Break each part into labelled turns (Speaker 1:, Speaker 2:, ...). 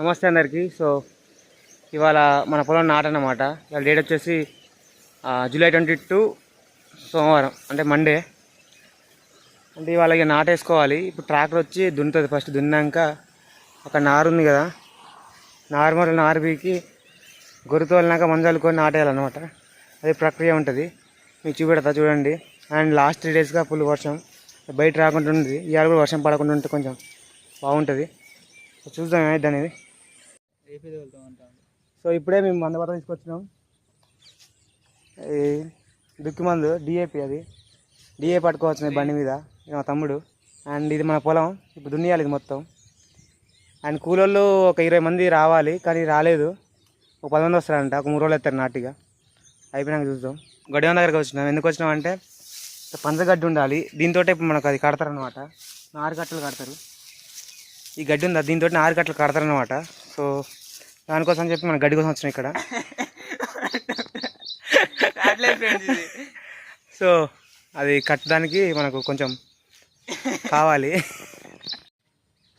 Speaker 1: నమస్తే అందరికీ. సో ఇవాళ మన పొలం నాట ఇవాళ డేట్ వచ్చేసి జూలై ట్వంటీ టూ సోమవారం అంటే మండే అంటే ఇవాళ ఇక నాటేసుకోవాలి ఇప్పుడు ట్రాక్టర్ వచ్చి దున్నుతుంది. ఫస్ట్ దున్నాక ఒక నారు ఉంది కదా నార్మల్ నారు బీకి గొర్రె తోలినాక మంజాలుకొని నాటేయాలన్నమాట అది ప్రక్రియ ఉంటుంది. మీకు చూపెడతా చూడండి. అండ్ లాస్ట్ త్రీ డేస్గా ఫుల్ వర్షం. బయట రాకుండా ఉంది ఇవాళ కూడా వర్షం పడకుండా ఉంటే కొంచెం బాగుంటుంది. చూద్దాం ఏమైంది అనేది. సో ఇప్పుడే మేము మందు పట్ట తీసుకొచ్చినాం దుక్కి మందు డిఏపి అది. డిఏ పట్టుకోవచ్చు బండి మీద మా తమ్ముడు. అండ్ ఇది మన పొలం ఇప్పుడు దున్నియాలి ఇది మొత్తం. అండ్ కూలోళ్ళు ఒక ఇరవై మంది రావాలి కానీ రాలేదు. ఒక పది మంది వస్తారంట ఒక మూడు రోజులు ఎత్తారు నాటిగా. అయిపోయినాక చూద్దాం. గడియం దగ్గరికి వచ్చినాం. ఎందుకు వచ్చినాం అంటే పంచగడ్డి ఉండాలి. దీంతో ఇప్పుడు మనకు అది కడతారనమాట నారు కట్టలు కడతారు. ఈ గడ్డి ఉందా? దీంతో నారు కట్టలు కడతారనమాట సో దానికోసం అని చెప్పి మన గడ్డి కోసం వచ్చినాం ఇక్కడ. సో అది కట్టడానికి మనకు కొంచెం కావాలి.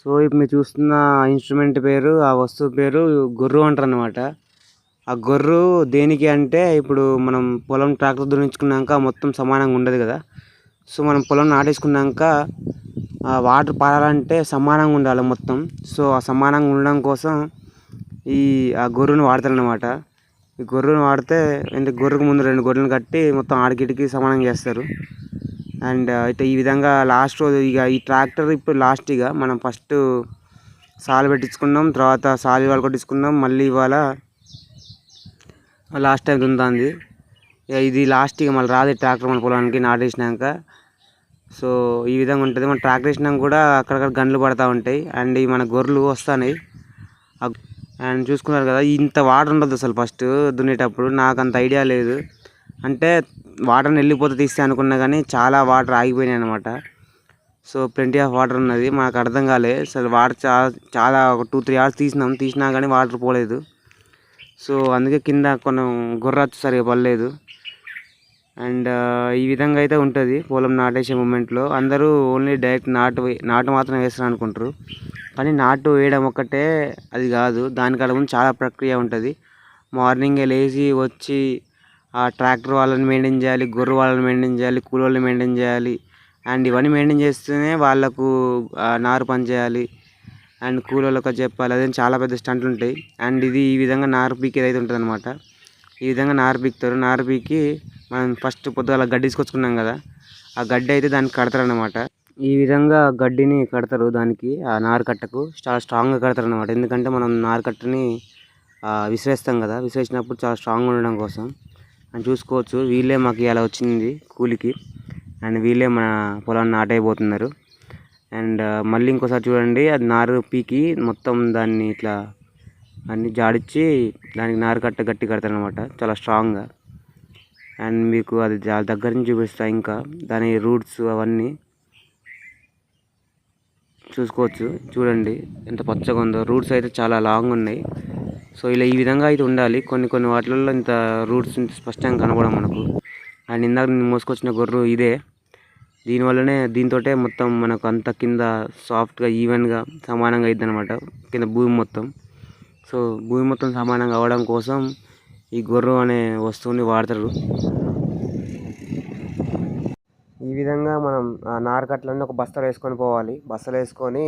Speaker 1: సో ఇప్పుడు మీరు చూస్తున్న ఇన్స్ట్రుమెంట్ పేరు ఆ వస్తువు పేరు గొర్రు అంటారు అనమాట ఆ గొర్రు దేనికి అంటే ఇప్పుడు మనం పొలం ట్రాక్టర్ దున్నించుకున్నాక మొత్తం సమానంగా ఉండదు కదా. సో మనం పొలం నాటేసుకున్నాక వాటర్ పారాలంటే సమానంగా ఉండాలి మొత్తం. సో ఆ సమానంగా ఉండడం కోసం ఈ ఆ గొర్రెను వాడతారనమాట ఈ గొర్రెను వాడితే అంటే గొర్రెకు ముందు రెండు గొర్రెలను కట్టి మొత్తం ఆడికిటికి సమానం చేస్తారు. అండ్ అయితే ఈ విధంగా లాస్ట్ రోజు ఇక ఈ ట్రాక్టర్ ఇప్పుడు లాస్ట్ ఇక మనం ఫస్ట్ సాలు పెట్టించుకున్నాం తర్వాత సాలు ఇవాళ కొట్టించుకున్నాం మళ్ళీ ఇవాళ లాస్ట్ టైం దుందాంది. ఇది లాస్ట్ ఇక మళ్ళీ రాదు ట్రాక్టర్ మన పొలానికి నాటేసినాక. సో ఈ విధంగా ఉంటుంది. మనం ట్రాక్టర్ వేసినాం కూడా అక్కడక్కడ గండ్లు పడతా ఉంటాయి. అండ్ ఈ మన గొర్రెలు వస్తున్నాయి అండ్ చూసుకున్నారు కదా ఇంత వాటర్ ఉండదు అసలు ఫస్ట్ దున్నేటప్పుడు. నాకు అంత ఐడియా లేదు. అంటే వాటర్ని వెళ్ళిపోతే తీస్తే అనుకున్నా కానీ చాలా వాటర్ ఆగిపోయినాయి అనమాట సో ప్లెంటీ ఆఫ్ వాటర్ ఉన్నది. మాకు అర్థం కాలే. అసలు వాటర్ చాలా చాలా ఒక టూ త్రీ అవర్స్ తీసినాం. తీసినా కానీ వాటర్ పోలేదు. సో అందుకే కింద కొన్ని గుర్రచ్చు సరిగా పడలేదు. అండ్ ఈ విధంగా అయితే ఉంటుంది పొలం నాటేసే మూమెంట్లో. అందరూ ఓన్లీ డైరెక్ట్ నాటు నాటు మాత్రం వేస్తారు అనుకుంటారు. కానీ నాటు వేయడం ఒక్కటే అది కాదు దానికన్నా ముందు చాలా ప్రక్రియ ఉంటుంది. మార్నింగే లేచి వచ్చి ఆ ట్రాక్టర్ వాళ్ళని మెయింటైన్ చేయాలి గొర్రె వాళ్ళని మెయింటైన్ చేయాలి కూలి వాళ్ళని మెయింటైన్ చేయాలి. అండ్ ఇవన్నీ మెయింటైన్ చేస్తేనే వాళ్ళకు నారు పని చేయాలి అండ్ కూలోళ్ళకి చెప్పాలి అదే చాలా పెద్ద స్టంట్లు ఉంటాయి. అండ్ ఇది ఈ విధంగా నారు పీకేది అయితే ఉంటుంది అనమాట ఈ విధంగా నారు పీకుతారు నారు పీకి మనం ఫస్ట్ పొద్దుగాల గడ్డి తీసుకొచ్చుకున్నాం కదా ఆ గడ్డి అయితే దానికి కడతారనమాట ఈ విధంగా గడ్డిని కడతారు దానికి ఆ నారు కట్టకు చాలా స్ట్రాంగ్గా కడతారు అనమాట ఎందుకంటే మనం నారు కట్టని విసిరేస్తాం కదా విసిరేసినప్పుడు చాలా స్ట్రాంగ్గా ఉండడం కోసం. అని చూసుకోవచ్చు వీళ్ళే మాకు ఇలా వచ్చింది కూలికి. అండ్ వీళ్ళే మన పొలాన్ని నాటైపోతున్నారు అండ్ మళ్ళీ ఇంకోసారి చూడండి అది నారు పీకి మొత్తం దాన్ని ఇట్లా అన్ని జాడిచ్చి దానికి నారు కట్ట గట్టి కడతారు అనమాట చాలా స్ట్రాంగ్గా అండ్ మీకు అది చాలా దగ్గర నుంచి చూపిస్తా ఇంకా. దాని రూట్స్ అవన్నీ చూసుకోవచ్చు. చూడండి ఎంత పచ్చగా ఉందో. రూట్స్ అయితే చాలా లాంగ్ ఉన్నాయి. సో ఇలా ఈ విధంగా అయితే ఉండాలి. కొన్ని కొన్ని వాటిల్లో ఇంత రూట్స్ ఇంత స్పష్టంగా కనపడం మనకు. అండ్ ఇందాక నేను మోసుకొచ్చిన గొర్రె ఇదే. దీనివల్లనే దీంతో మొత్తం మనకు అంత కింద సాఫ్ట్గా ఈవెన్గా సమానంగా అయిద్ది అనమాట కింద భూమి మొత్తం. సో భూమి మొత్తం సమానంగా అవ్వడం కోసం ఈ గొర్రె అనే వస్తువుని వాడతారు. ఈ విధంగా మనం ఆ నారకట్లన్నీ ఒక బస్తాలు వేసుకొని పోవాలి. బస్తాలు వేసుకొని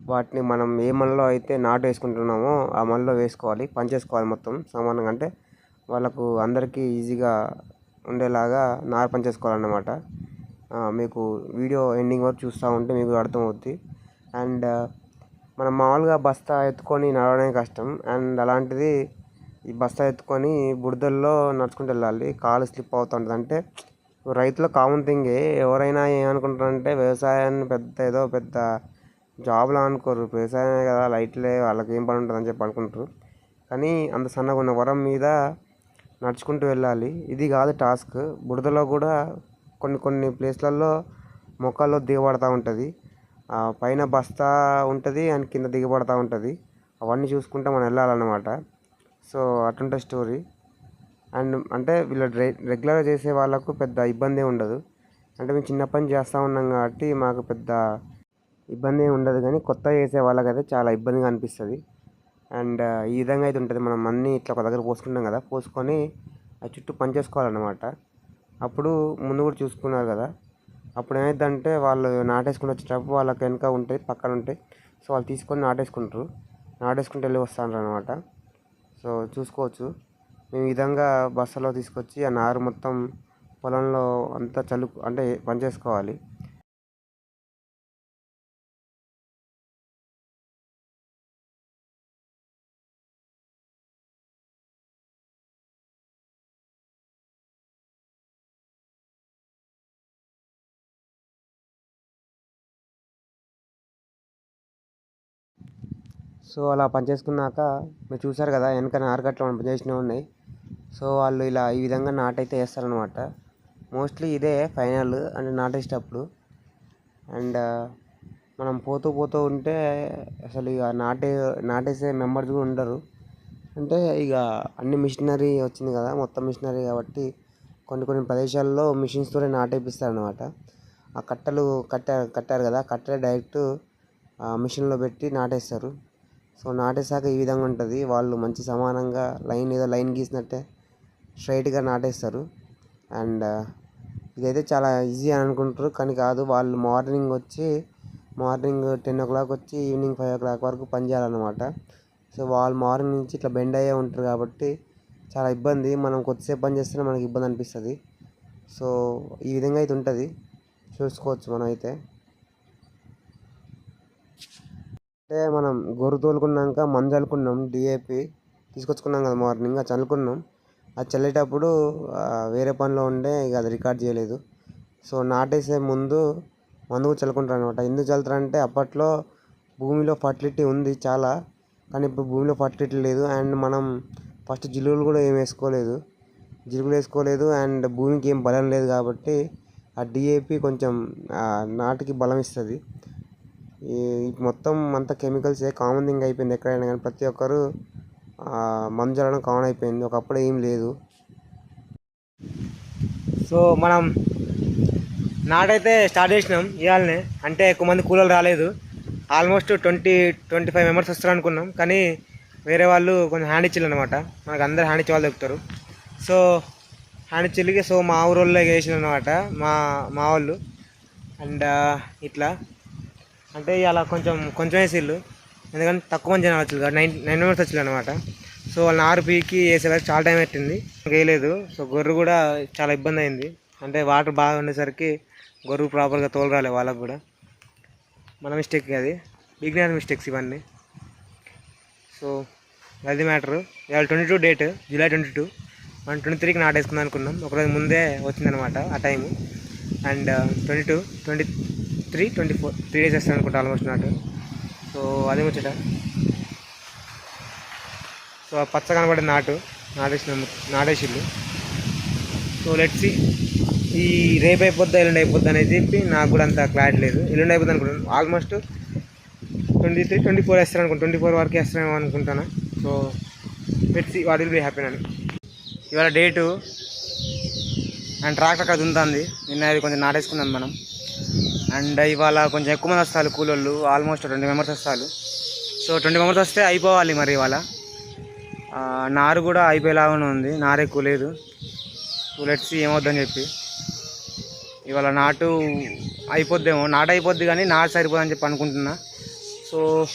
Speaker 1: వాటిని మనం ఏ మనలో అయితే నాటు వేసుకుంటున్నామో ఆ మనలో వేసుకోవాలి. పంచేసుకోవాలి మొత్తం సమానంగా. అంటే వాళ్ళకు అందరికీ ఈజీగా ఉండేలాగా నారు పంచేసుకోవాలన్నమాట మీకు వీడియో ఎండింగ్ వరకు చూస్తూ ఉంటే మీకు అర్థమవుద్ది. అండ్ మనం మామూలుగా బస్తా ఎత్తుకొని నడవడమే కష్టం. అండ్ అలాంటిది ఈ బస్తా ఎత్తుకొని బురదల్లో నడుచుకుంటూ వెళ్ళాలి. కాలు స్లిప్ అవుతుంటుంది. అంటే రైతుల కామన్ థింగే ఎవరైనా ఏమనుకుంటారంటే వ్యవసాయాన్ని పెద్ద ఏదో పెద్ద జాబ్లా అనుకోరు. వ్యవసాయమే కదా లైట్లే వాళ్ళకి ఏం పని ఉంటుంది అని చెప్పి అనుకుంటారు. కానీ అంత సన్నగా ఉన్న వరం మీద నడుచుకుంటూ వెళ్ళాలి. ఇది కాదు టాస్క్. బుడదలో కూడా కొన్ని కొన్ని ప్లేస్లలో మొక్కల్లో దిగబడతా ఉంటుంది. పైన బస్తా ఉంటుంది అండ్ కింద దిగబడతా ఉంటుంది. అవన్నీ చూసుకుంటూ మనం వెళ్ళాలన్నమాట. So అటుంటే story. అండ్ అంటే వీళ్ళు రెగ్యులర్గా చేసే వాళ్ళకు పెద్ద ఇబ్బంది ఉండదు. అంటే మేము చిన్నప్పటి నుంచి చేస్తూ ఉన్నాం కాబట్టి మాకు పెద్ద ఇబ్బంది ఉండదు కానీ కొత్తగా చేసే వాళ్ళకైతే చాలా ఇబ్బందిగా అనిపిస్తుంది. అండ్ ఈ విధంగా అయితే ఉంటుంది. మనం అన్నీ ఇట్లా ఒక దగ్గర పోసుకుంటాం కదా పోసుకొని ఆ చుట్టూ పనిచేసుకోవాలన్నమాట అప్పుడు ముందు కూడా చూసుకున్నారు కదా అప్పుడు ఏమైందంటే వాళ్ళు నాటేసుకుని వచ్చేటప్పుడు వాళ్ళకి వెనక ఉంటాయి పక్కన ఉంటాయి. సో వాళ్ళు తీసుకొని నాటేసుకుంటారు. నాటేసుకుంటూ వెళ్ళి వస్తారు అనమాట సో చూసుకోవచ్చు. మేము ఈ విధంగా బస్సులో తీసుకొచ్చి ఆ నారు మొత్తం పొలంలో అంతా చల్లు అంటే పని చేసుకోవాలి సో అలా పనిచేసుకున్నాక మీరు చూసారు కదా వెనక నారకట్లు మనం చేసినవి ఉన్నాయి. సో వాళ్ళు ఇలా ఈ విధంగా నాటైతే వేస్తారనమాట మోస్ట్లీ ఇదే ఫైనల్ అంటే నాటేసేటప్పుడు అండ్ uh, మనం పోతూ పోతూ ఉంటే అసలు ఇక నాటే నాటేసే మెంబర్స్ కూడా ఉండరు. అంటే ఇక అన్ని మిషనరీ వచ్చింది కదా మొత్తం మిషనరీ కాబట్టి కొన్ని కొన్ని ప్రదేశాల్లో మిషన్స్తోనే నాటేపిస్తారు అనమాట ఆ కట్టలు కట్టారు కట్టారు కదా కట్టెలు డైరెక్ట్ మిషన్లో పెట్టి నాటేస్తారు. సో నాటేశాక ఈ విధంగా ఉంటుంది. వాళ్ళు మంచి సమానంగా లైన్ ఏదో లైన్ గీసినట్టే స్ట్రైట్గా నాటేస్తారు. అండ్ ఇదైతే చాలా ఈజీ అని అనుకుంటారు. కానీ కాదు వాళ్ళు మార్నింగ్ వచ్చి మార్నింగ్ టెన్ ఓ క్లాక్ వచ్చి ఈవినింగ్ ఫైవ్ ఓ క్లాక్ వరకు పని చేయాలన్నమాట. సో వాళ్ళు మార్నింగ్ నుంచి ఇట్లా బెండ్ అయ్యే ఉంటారు కాబట్టి చాలా ఇబ్బంది. మనం కొద్దిసేపు పని చేస్తేనే మనకి ఇబ్బంది అనిపిస్తుంది. సో ఈ విధంగా అయితే ఉంటుంది. చూసుకోవచ్చు మనం అయితే. అంటే మనం గొర్రు తోలుకున్నాక మందు చల్లుకున్నాం డిఏపి తీసుకొచ్చుకున్నాం కదా మార్నింగ్ అది చల్లుకున్నాం. అది చల్లేటప్పుడు వేరే పనిలో ఉండే ఇక అది రికార్డ్ చేయలేదు. సో నాటేసే ముందు మందు చల్లుకుంటారు అనమాట ఎందుకు చల్లుతారంటే అప్పట్లో భూమిలో ఫర్టిలిటీ ఉంది చాలా కానీ ఇప్పుడు భూమిలో ఫర్టిలిటీ లేదు. అండ్ మనం ఫస్ట్ జిలుగులు కూడా ఏం వేసుకోలేదు. జిలుగులు వేసుకోలేదు అండ్ భూమికి ఏం బలం లేదు కాబట్టి ఆ డిఏపి కొంచెం నాటికి బలం ఇస్తుంది. మొత్తం అంతా కెమికల్సే కామన్ థింగ్ అయిపోయింది ఎక్కడైనా కానీ ప్రతి ఒక్కరు మందు చల్లడం కామన్ అయిపోయింది. ఒకప్పుడు ఏం లేదు. సో మనం నాటైతే స్టార్ట్ చేసినాం ఇవాళనే అంటే ఎక్కువ మంది కూలీలు రాలేదు. Almost twenty twenty five members వస్తారు అనుకున్నాం. కానీ వేరే వాళ్ళు కొంచెం హ్యాండ్ ఇచ్చిల్లు అనమాట మనకు అందరు హ్యాండ్ ఇచ్చే వాళ్ళు దొరుకుతారు. సో హ్యాండ్ ఇచ్చిల్లికి సో మా ఊరు వాళ్ళకి వేసిన అనమాట మా మా వాళ్ళు. అండ్ ఇట్లా. అంటే ఇలా కొంచెం కొంచెం వేసిళ్ళు ఎందుకంటే తక్కువ మంది జనాలు వచ్చారు నైన్ నైన్ మెంబర్స్ వచ్చారు అనమాట సో వాళ్ళని ఆర్పీకి వేసే వరకు చాలా టైం పెట్టింది. వేయలేదు. సో గొర్రె కూడా చాలా ఇబ్బంది అయింది. అంటే వాటర్ బాగా ఉండేసరికి గొర్రె ప్రాపర్గా తోలరాలే వాళ్ళకు కూడా. మన మిస్టేక్ అది. బిగినర్ మిస్టేక్స్ ఇవన్నీ. సో అది మ్యాటర్. ఇవాళ twenty two date July twenty two. మనం ట్వంటీ త్రీకి నాటేసుకుందాం అనుకున్నాం. ఒకరోజు ముందే వచ్చిందనమాట ఆ time. And twenty two twenty three twenty four three days వేస్తాను అనుకుంటా ఆల్మోస్ట్ నాటు సో అదే ముచ్చట. సో ఆ పచ్చ కనబడే నాటు నాటేసిన నాటేసిళ్ళు. సో లెట్సి ఈ రేపు అయిపోద్దా ఎల్లుండి అయిపోద్దా అనేది చెప్పి నాకు కూడా అంత క్లారిటీ లేదు. ఎల్లుండి అయిపోద్ది అనుకుంటాను almost twenty three twenty four వేస్తాను అనుకుంటాను ట్వంటీ ఫోర్ వరకు వేస్తానేమో అనుకుంటాను so let's see what will be happy అని. ఇవాళ డేటు అండ్ ట్రాక్టర్ అక్కడ ఉంటుంది నిన్న అది కొంచెం నాటేసుకున్నాం మనం. అండ్ ఇవాళ కొంచెం ఎక్కువ మంది వస్తారు కూలోళ్ళు. ఆల్మోస్ట్ ట్వంటీ మెంబర్స్ వస్తారు. సో ట్వంటీ మెంబర్స్ వస్తే అయిపోవాలి మరి ఇవాళ. నారు కూడా అయిపోయేలాగానే ఉంది. నారు ఎక్కువ లేదు. లెట్స్ ఏమవుద్దని చెప్పి. ఇవాళ నాటు అయిపోద్దేమో. నాటు అయిపోద్ది కానీ నాటు సరిపోదని చెప్పి అనుకుంటున్నా. సో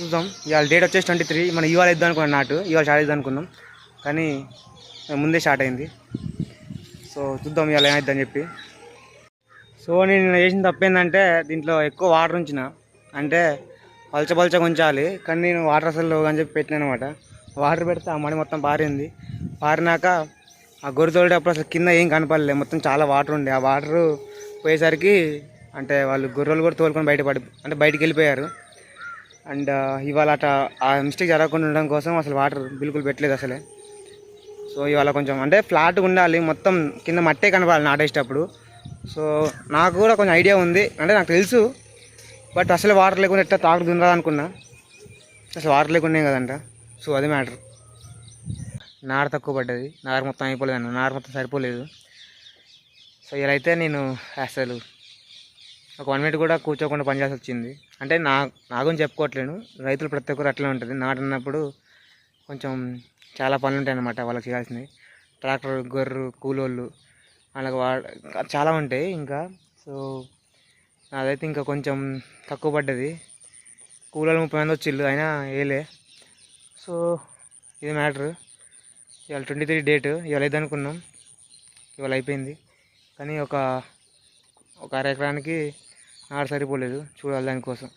Speaker 1: చూద్దాం. ఇవాళ డేట్ వచ్చేసి ట్వంటీ త్రీ. మనం ఇవాళ ఇద్దాం అనుకున్నాం నాటు. ఇవాళ స్టార్ట్ ఇద్దాం అనుకున్నాం. కానీ ముందే స్టార్ట్ అయింది. సో చూద్దాం ఇవాళ ఏమైద్దని చెప్పి. సో నేను నిన్న చేసిన తప్పేందంటే ఏంటంటే దీంట్లో ఎక్కువ వాటర్ ఉంచిన. అంటే పలచ ఉంచాలి. కానీ నేను వాటర్ అసలు అని చెప్పి పెట్టినా అనమాట వాటర్ పెడితే ఆ మడి మొత్తం పారింది. పారినాక ఆ గొర్రె తోడేటప్పుడు అసలు కింద ఏం కనపడలే. మొత్తం చాలా వాటర్ ఉండే. ఆ వాటర్ పోయేసరికి అంటే వాళ్ళు గొర్రెలు కూడా తోలుకొని బయట పడి అంటే బయటికి వెళ్ళిపోయారు. అండ్ ఇవాళ అట ఆ మిస్టేక్ జరగకుండా ఉండడం కోసం అసలు వాటర్ బిల్కుల్ పెట్టలేదు అసలే. సో ఇవాళ కొంచెం అంటే ఫ్లాట్గా ఉండాలి. మొత్తం కింద మట్టే కనపడాలి నాటేసేటప్పుడు. సో నాకు కూడా కొంచెం ఐడియా ఉంది. అంటే నాకు తెలుసు. బట్ అసలు వాటర్ లేకుండా ఎట్లా తాకు దున్నరా అనుకున్నా. అసలు వాటర్ లేకుండా కదంట. సో అది మ్యాటర్. నార తక్కువ పడ్డది. నార మొత్తం అయిపోలేదు అన్న నార మొత్తం సరిపోలేదు. సో ఇలా అయితే నేను అసలు ఒక వన్ మినిట్ కూడా కూర్చోకుండా పనిచేసి వచ్చింది. అంటే నా నా గురించి చెప్పుకోవట్లేను. రైతులు ప్రతి ఒక్కరు అట్లే ఉంటుంది. నాటినప్పుడు కొంచెం చాలా పనులు ఉంటాయి అన్నమాట వాళ్ళకి చేయాల్సినవి. ట్రాక్టర్ గొర్రు కూలోళ్ళు వాళ్ళకి వా చాలా ఉంటాయి ఇంకా. సో అదైతే ఇంకా కొంచెం తక్కువ పడ్డది. కూలోళ్ళు ముప్పై మంది వచ్చిళ్ళు అయినా వేయలే సో ఇది మ్యాటర్. ఇవాళ ట్వంటీ త్రీ డేట్ ఇవాళ అయితే అనుకున్నాం ఇవాళ అయిపోయింది. కానీ ఒక ఒక అర ఎకరానికి నారు సరిపోలేదు చూడాలి దానికోసం.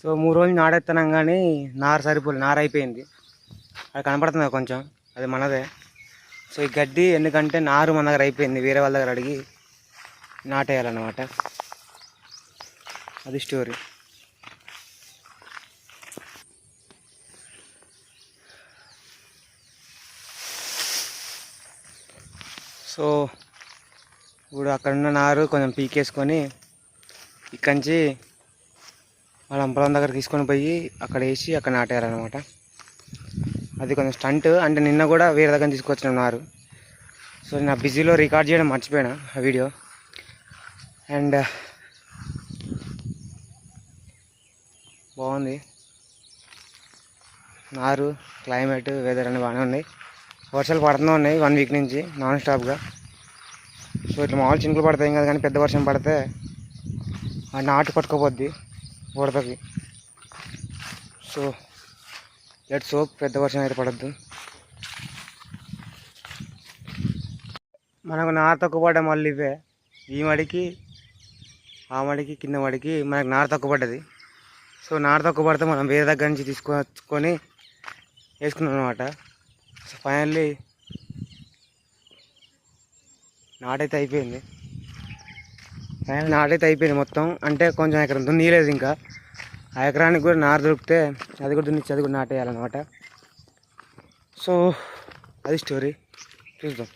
Speaker 1: సో మూడు రోజులు నాడెత్తనం కానీ నారు సరిపోలేదు నార అయిపోయింది అది కనపడుతుంది కొంచెం? అది మనదే. సో ఈ గడ్డి ఎందుకంటే నారు మన దగ్గర అయిపోయింది. వేరే వాళ్ళ దగ్గర అడిగి నాటేయాలన్నమాట. అది స్టోరీ సో ఇప్పుడు అక్కడ ఉన్న నారు కొంచెం పీకేసుకొని ఇక్కడి నుంచి వాళ్ళ పొలం దగ్గర తీసుకొని పోయి అక్కడ వేసి అక్కడ నాటేయాలన్నమాట. అది కొంచెం స్టంట్ అంటే నిన్న కూడా వేరే దగ్గర తీసుకొచ్చిన ఉన్నారు. సో నేను ఆ బిజీలో రికార్డ్ చేయడం మర్చిపోయినా ఆ వీడియో. అండ్ బాగుంది. నారు క్లైమేట్ వెదర్ అన్నీ బాగానే ఉన్నాయి. వర్షాలు పడుతూనే ఉన్నాయి వన్ వీక్ నుంచి నాన్ స్టాప్గా సో ఇట్లా మామూలు చినుకులు పడతాయి కదా కానీ పెద్ద వర్షం పడితే నాటు పట్టుకోబోద్ది బుడతకి సో లెట్ సోప్ పెద్ద వర్షం అయితే పడద్దు. మనకు నార తక్కువ మళ్ళీ ఇవే. ఈ మడికి ఆ మడికి కింద మడికి మనకు నార తక్కువ పడ్డది. సో నార తక్కువ పడితే మనం వేరే దగ్గర నుంచి తీసుకొని వేసుకున్నాం అనమాట సో ఫైనల్లీ నాటైతే అయిపోయింది. ఫైనల్ నాటైతే అయిపోయింది మొత్తం. అంటే కొంచెం ఎక్కడ దున్నీయలేదు ఇంకా. ఆ ఎకరానికి కూడా నారు దొరికితే అది కూడా దున్నిచ్చి అది కూడా నాటేయాలన్నమాట. సో అది స్టోరీ చూద్దాం.